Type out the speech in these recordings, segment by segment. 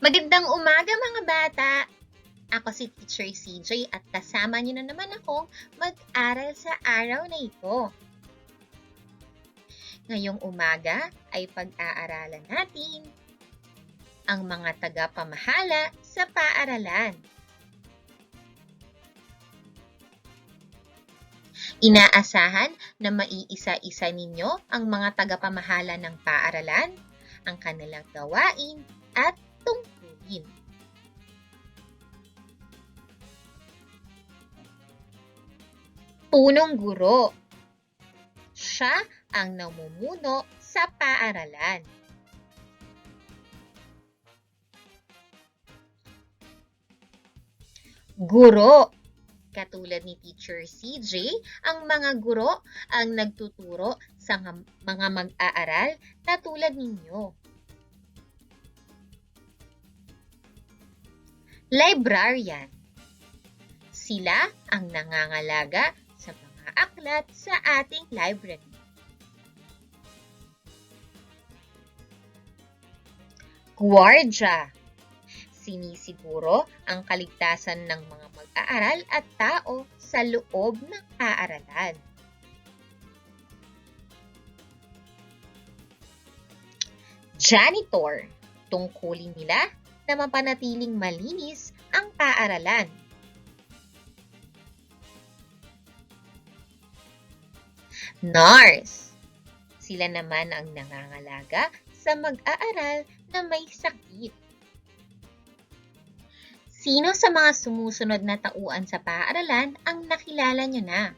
Magandang umaga mga bata! Ako si Teacher CJ at kasama niyo na naman akong mag-aral sa araw na ito. Ngayong umaga ay pag-aaralan natin ang mga tagapamahala sa paaralan. Inaasahan na maiisa-isa ninyo ang mga tagapamahala ng paaralan, ang kanilang gawain at tungkulin. Punong guro. Siya ang namumuno sa paaralan. Guro. Katulad ni Teacher CJ, ang mga guro ang nagtuturo sa mga mag-aaral na tulad ninyo. Librarian. Sila ang nangangalaga sa mga aklat sa ating library. Guardia. Sinisiguro ang kaligtasan ng mga mag-aaral at tao sa loob ng paaralan. Janitor. Tungkulin nila na mapanatiling malinis ang paaralan. Nurse. Sila naman ang nangangalaga sa mag-aaral na may sakit. Sino sa mga sumusunod na tauan sa paaralan ang nakilala nyo na?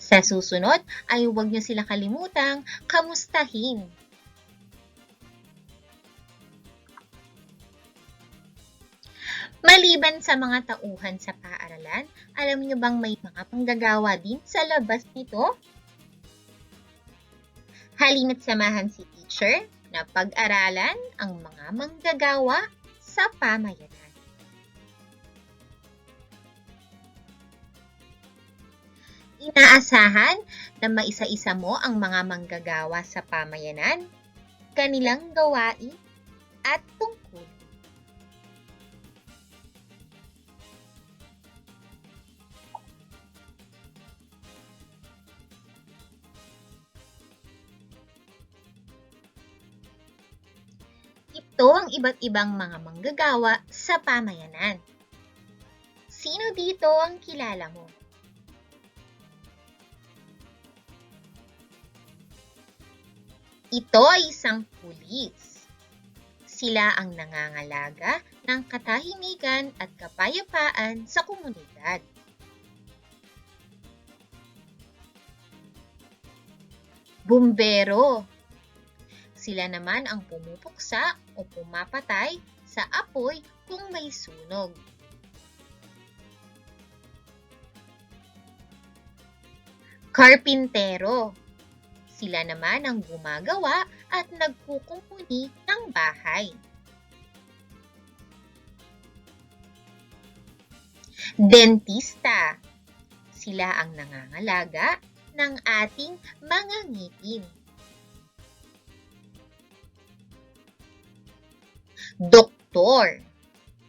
Sa susunod ay huwag nyo sila kalimutang kamustahin. Maliban sa mga tauhan sa paaralan, alam nyo bang may mga panggagawa din sa labas nito? Halina't samahan si teacher na pag-aralan ang mga manggagawa sa pamayanan. Inaasahan na maisa-isa mo ang mga manggagawa sa pamayanan, kanilang gawain at tungkol. Ito ang iba't ibang mga manggagawa sa pamayanan. Sino dito ang kilala mo? Ito ay isang pulis. Sila ang nangangalaga ng katahimikan at kapayapaan sa komunidad. Bumbero. Sila naman ang pumupuksa o pumapatay sa apoy kung may sunog. Karpintero. Sila naman ang gumagawa at nagkukumpuni ng bahay. Dentista. Sila ang nangangalaga ng ating mga ngipin. Doktor.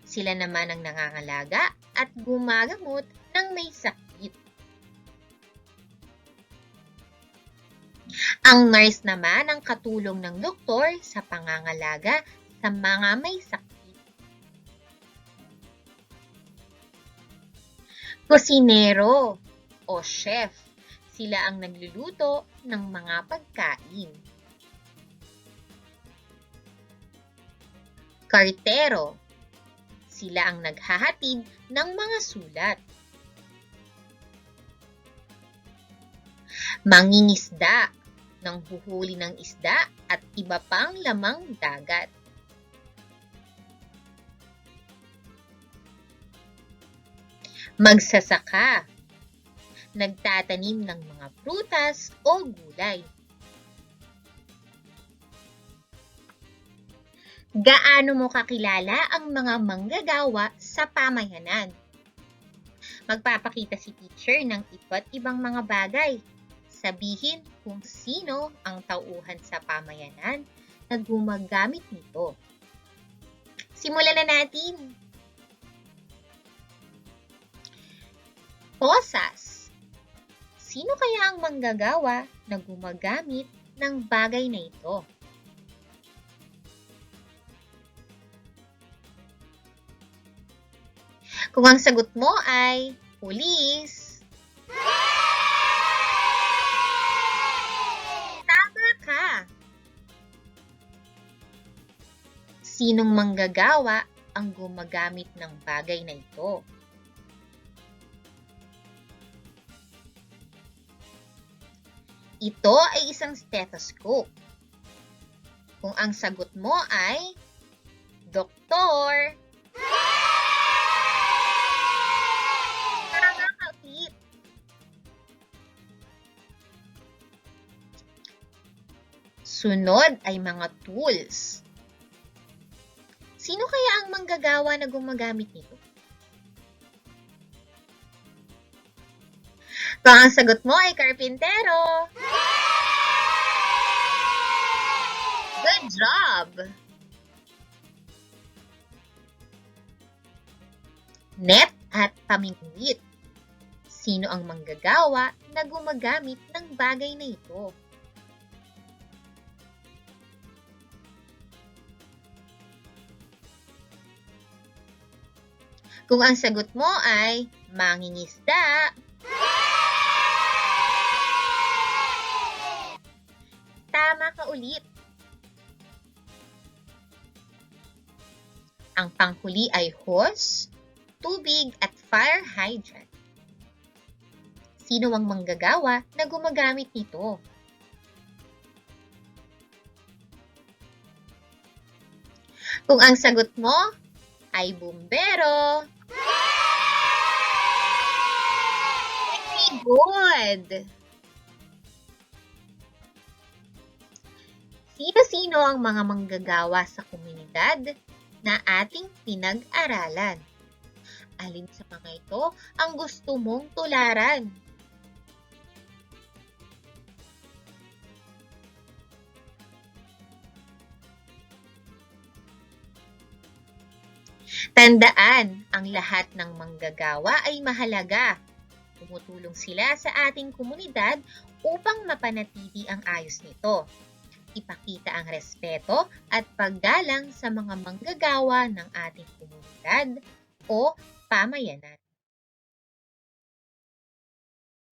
Sila naman ang nangangalaga at gumagamot ng may sakit. Ang nurse naman ang katulong ng doktor sa pangangalaga sa mga may sakit. Kusinero o chef. Sila ang nagluluto ng mga pagkain. Kartero. Sila ang naghahatid ng mga sulat. Mangingisda. Nang huhuli ng isda at iba pang lamang dagat. Magsasaka. Nagtatanim ng mga prutas o gulay. Gaano mo kakilala ang mga manggagawa sa pamayanan? Magpapakita si teacher ng iba't ibang mga bagay sa Sabihin kung sino ang tauhan sa pamayanan na gumagamit nito. Simulan na natin. Posas. Sino kaya ang manggagawa na gumagamit ng bagay na ito? Kung ang sagot mo ay pulis, tama. Sinong manggagawa ang gumagamit ng bagay na ito? Ito ay isang stethoscope. Kung ang sagot mo ay doktor, Sunod ay mga tools. Sino kaya ang manggagawa na gumagamit nito? Kung ang sagot mo ay karpintero. Good job! Net at pamingwit. Sino ang manggagawa na gumagamit ng bagay na ito? Kung ang sagot mo ay mangingisda, tama ka ulit. Ang panghuli ay hose, tubig at fire hydrant. Sino ang manggagawa na gumagamit nito? Kung ang sagot mo ay bumbero, good! Sino-sino ang mga manggagawa sa komunidad na ating pinag-aralan? Alin sa mga ito ang gusto mong tularan? Tandaan, ang lahat ng manggagawa ay mahalaga. Tumutulong sila sa ating komunidad upang mapanatili ang ayos nito. Ipakita ang respeto at paggalang sa mga manggagawa ng ating komunidad o pamayanan.